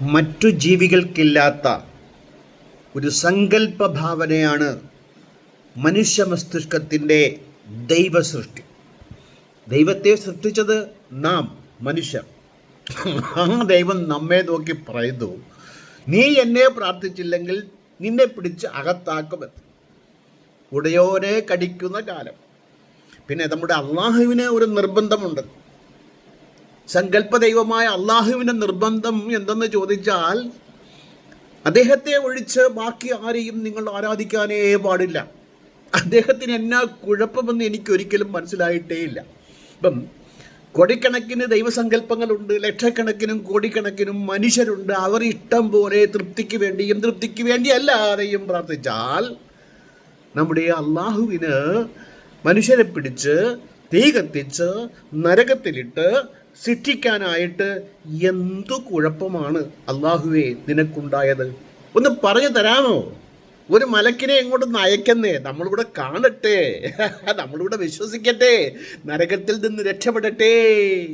മറ്റു ജീവികൾക്കില്ലാത്ത ഒരു സങ്കല്പ ഭാവനയാണ് മനുഷ്യ മസ്തിഷ്കത്തിന്റെ ദൈവസൃഷ്ടി. ദൈവത്തെ സൃഷ്ടിച്ചത് നാം മനുഷ്യർ. ആ ദൈവം നമ്മെ നോക്കി പറയുന്നു. നീ എന്നെ പ്രാർത്ഥിച്ചില്ലെങ്കിൽ നിന്നെ പിടിച്ച് അകത്താക്കുമെന്ന് ഉടയോനെ കടിക്കുന്ന കാലം. പിന്നെ നമ്മുടെ അള്ളാഹുവിന് ഒരു നിർബന്ധമുണ്ട്. സങ്കല്പ ദൈവമായ അള്ളാഹുവിന്റെ നിർബന്ധം എന്തെന്ന് ചോദിച്ചാൽ അദ്ദേഹത്തെ ഒഴിച്ച് ബാക്കി ആരെയും നിങ്ങൾ ആരാധിക്കാനേ പാടില്ല. അദ്ദേഹത്തിന് എന്നാ കുഴപ്പമെന്ന് എനിക്കൊരിക്കലും മനസ്സിലായിട്ടേ ഇല്ല. ഇപ്പം കോടിക്കണക്കിന് ദൈവസങ്കല്പങ്ങളുണ്ട് ലക്ഷക്കണക്കിനും കോടിക്കണക്കിനും മനുഷ്യരുണ്ട്. അവർ ഇഷ്ടം പോലെ തൃപ്തിക്ക് വേണ്ടിയും തൃപ്തിക്ക് വേണ്ടി അല്ലാതെയും പ്രാർത്ഥിച്ചാൽ നമ്മുടെ അള്ളാഹുവിന് മനുഷ്യരെ പിടിച്ച് തീ കത്തിച്ച് നരകത്തിലിട്ട് ശിക്ഷിക്കാനായിട്ട് എന്തു കുഴപ്പമാണ് അള്ളാഹുവെ നിനക്കുണ്ടായത്? ഒന്ന് പറഞ്ഞു തരാമോ? ഒരു മലക്കിനെ എങ്ങോട്ട് നയക്കുന്നേ? നമ്മളിവിടെ കാണട്ടെ. നമ്മളിവിടെ വിശ്വസിക്കട്ടെ. നരകത്തിൽ നിന്ന് രക്ഷപ്പെടട്ടെ.